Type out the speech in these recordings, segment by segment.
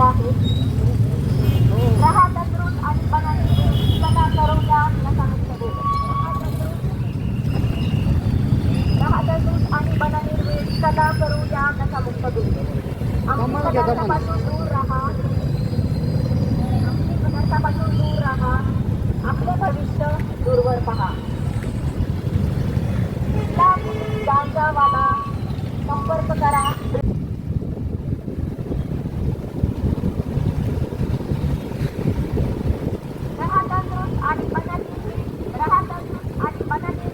केलेला आहे. रहा तंदुरुस्त आणि बनाने चला करूया नशामुक्त बेड रहा तंदुरुस्त आणि बनाने चला करूया नशामुक्त बेड अंमली पदार्थापासून दूर राहा. अंमली पदार्थापासून दूर राहा. आपले भविष्य दूरवर पहा. गांजावाला संपर्क करा रहा तंदुरुस्त आणि बनाने रहा तंदुरुस्त आणि बनाने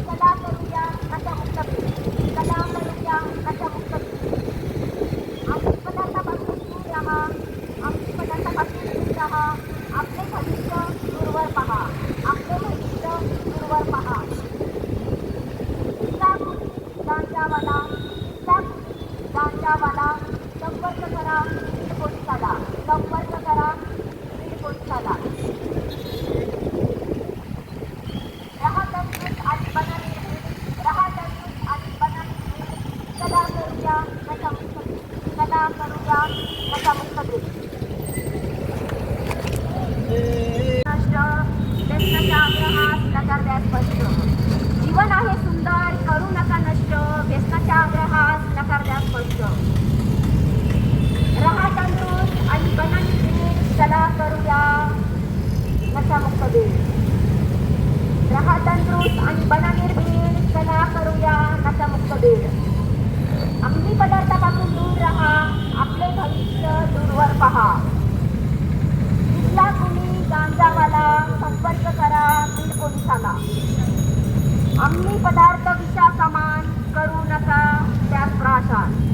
सदा करूया नशामुक्त बेड सदा करूया नशामुक्त बेड अंमली पदार्थापासून दूर राहा अंमली पदार्थापासून दूर राहा आपले भविष्य दूरवर पहा आपले भविष्य दूरवर पहा तिथला मुली गांजावाला तिथला मुली गांजावाला संपर्क करा बीड पोलिसाला संपर्क करा बीड पोलिसाला रहा तंदुरुस्त आणि बनाने रहा तंदुरुस्त आणि बनाने सदा करूया नशामुक्त बीड सदा करूया नशामुक्त बीड नष्ट व्यसनाच्या आग्रहास नकार द्या स्पष्ट जीवन आहे सुंदर करू नका नष्ट व्यसनाच्या आग्रहास नकार द्या स्पष्ट रहा तंदुरुस्त आणि बनानी बीड चला करूया नशामुक्त बीड रहा तंदुरुस्त आणि बनानीर बीड चला करूया नशामुक्त बीड अंमली पदार्थापासून दूर राहा आपले भविष्य दूरवर पहा तिथला कुणी गांजावाला संपर्क करा बीड पोलिसाला अंमली पदार्थ विषा समान करू नका त्यास प्राशान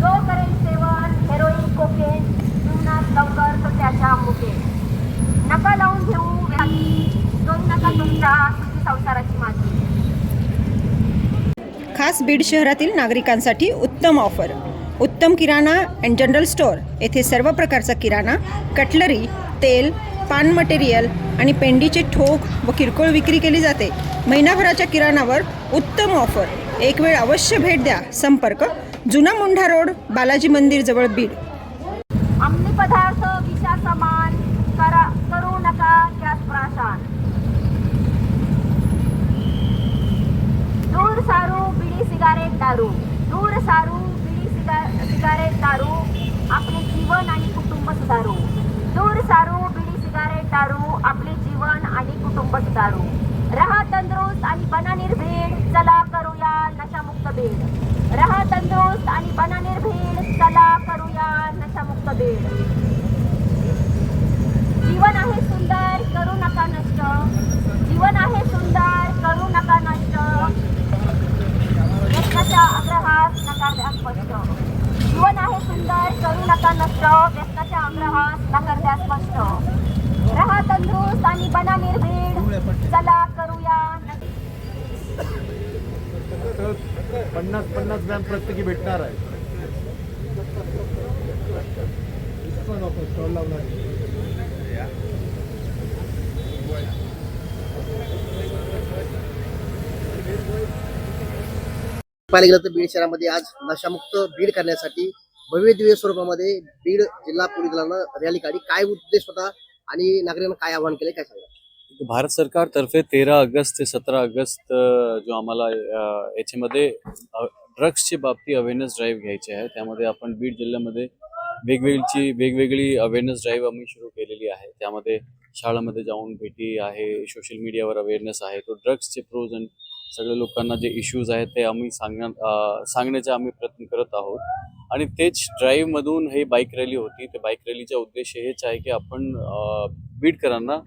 जो करेल सेवन हेरोईन कोकेन जीवनात लवकर तर त्याच्या मुके नका लावून घेऊ व्याधी दोन नका तुमच्या सुखी संसाराची माझी खास बीड शहरातील नागरिकांसाठी उत्तम ऑफर. उत्तम किराणा अँड जनरल स्टोअर येथे सर्व प्रकारचा किराणा कटलरी तेल पान मटेरियल आणि पेंडीचे ठोक व किरकोळ विक्री केली जाते. महिनाभराच्या किराणावर उत्तम ऑफर. एक वेळ अवश्य भेट द्या. संपर्क जुना मुंढा रोड बालाजी मंदिर जवळ बीड. अंमली पदार्थ विषा समान करा करू नका त्यास प्राशान दूर सारू सिगारेट दारू. दूर सारू बिडी सिगा सिगारेट दारू आपले जीवन आणि कुटुंब सुधारू. दूर सारू बिडी सिगारेट दारू आपले जीवन आणि कुटुंब सुधारू. रहा तंदुरुस्त आणि बना निर्भीड चला करूया नशामुक्त बीड. रहा तंदुरुस्त आणि बना निर्भीड चला करूया नशामुक्त बीड जीवन आहे सुंदर करू नका नष्ट जीवन आहे सुंदर करू नका नष्ट व्यसनाच्या आग्रहास नकार द्या स्पष्ट जीवन आहे सुंदर करू नका नष्ट व्यक्ताच्या आग्रहास नकरद्या स्पष्ट रहा तंदुरुस्त आणि बना निर्भीड चला करूया पन्नास पन्नास ग्रॅम प्रत्येकी भेटणार आहे स्टॉल गेलं तर बीड शहरामध्ये आज नशामुक्त बीड करण्यासाठी भव्य दिव्य स्वरूपामध्ये बीड जिल्हा पोलीस दलानं रॅली काढली. काय उद्देश होता आणि नागरिकांना काय आवाहन केले काय सांगा भारत सरकारतर्फे तेरा ऑगस्ट ते सतरा ऑगस्ट जो आम्हाला याच्यामध्ये ड्रग्सच्या बाबतीत अवेअरनेस ड्राईव्ह घ्यायची आहे. त्यामध्ये आपण बीड जिल्ह्यामध्ये वेगवेगळीची वेगवेगळी अवेअरनेस ड्राईव्ह आम्ही सुरू केलेली आहे. त्यामध्ये शाळामध्ये जाऊन भेटी आहे सोशल मीडियावर अवेअरनेस आहे. तो ड्रग्सचे प्रोज अँड सगळ्या लोकांना जे इश्यूज आहेत ते आम्ही सांगण्या सांगण्याचा आम्ही प्रयत्न करत आहोत. आणि तेच ड्राईव्हमधून हे बाईक रॅली होती. ते बाईक रॅलीचा उद्देश हेच आहे की आपण बीडकरांना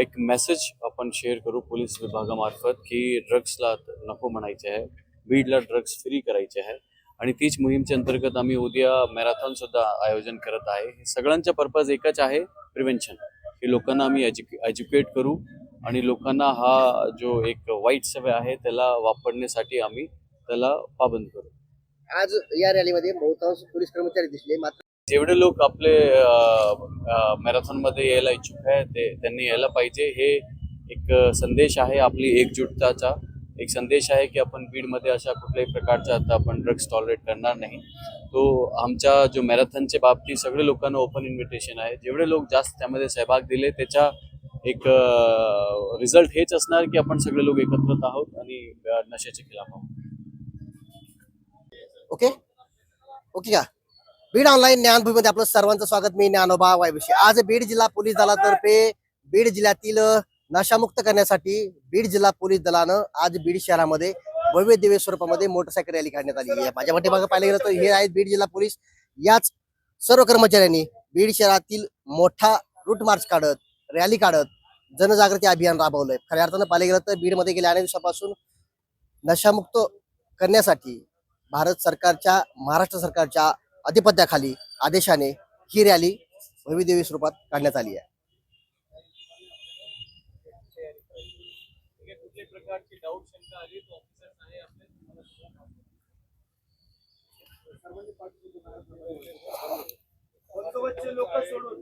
एक मेसेज आपण शेअर करू पोलीस विभागामार्फत की ड्रग्सला नको म्हणायचे आहे. बीडला ड्रग्स फ्री करायचे आहे. आणि तीच मोहीमच्या अंतर्गत आम्ही उद्या मॅरेथॉन सुद्धा आयोजन करत आहे. हे सगळ्यांचा पर्पज एकच आहे प्रिव्हेन्शन की लोकांना आम्ही एज्युके एज्युकेट करू. आणि लोकांना हा जो एक वाईट सवय आहे त्याला वापरण्यासाठी आम्ही त्याला पाबंद करू. आज या रॅलीमध्ये बहुतांश पोलीस कर्मचारी दिसले मात्र जेवढे लोक आपले मॅरेथॉनमध्ये यायला इच्छुक आहे ते त्यांनी यायला पाहिजे. हे एक संदेश आहे आपली एकजुटताचा. एक संदेश आहे की आपण बीडमध्ये अशा कुठल्याही प्रकारच्या आता आपण ड्रग्स टॉलरेट करणार नाही. तो आमच्या जो मॅरेथॉनच्या बाबतीत सगळे लोकांना ओपन इन्व्हिटेशन आहे. जेवढे लोक जास्त त्यामध्ये सहभाग दिले त्याच्या एक रिझल्ट हेच असणार की आपण सगळे लोक एकत्रित आहोत आणि नशेच्या खिलाफ आहोत. ओके? ओके का? बीड ऑनलाईन ज्ञानभूमीमध्ये आपलं सर्वांचं स्वागत. मी ज्ञानोबा वायविषयी आज बीड जिल्हा पोलीस दलातर्फे बीड जिल्ह्यातील नशामुक्त करण्यासाठी बीड जिल्हा पोलीस दलानं आज बीड शहरामध्ये भव्य दिव्य स्वरूपामध्ये मोटरसायकल रॅली काढण्यात आली आहे. माझ्या पाठीमागे पाहिलं गेलं तर हे आहेत बीड जिल्हा पोलीस. याच सर्व कर्मचाऱ्यांनी बीड शहरातील मोठा रूट मार्च काढत रॅली काढत जनजागृती अभियान राबवलंय. खऱ्या अर्थानं पाहिलं गेलं तर बीडमध्ये गेल्या अनेक दिवसापासून नशामुक्त करण्यासाठी भारत सरकारच्या महाराष्ट्र सरकारच्या अधिपत्याखाली आदेशाने ही रॅली भविदेवी स्वरूपात काढण्यात आली आहे. लोक सोडून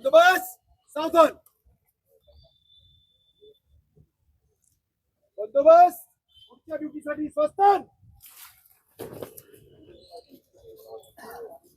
On the bus, Southon. On the bus, Octavio Pisadis, Southon. Thank you.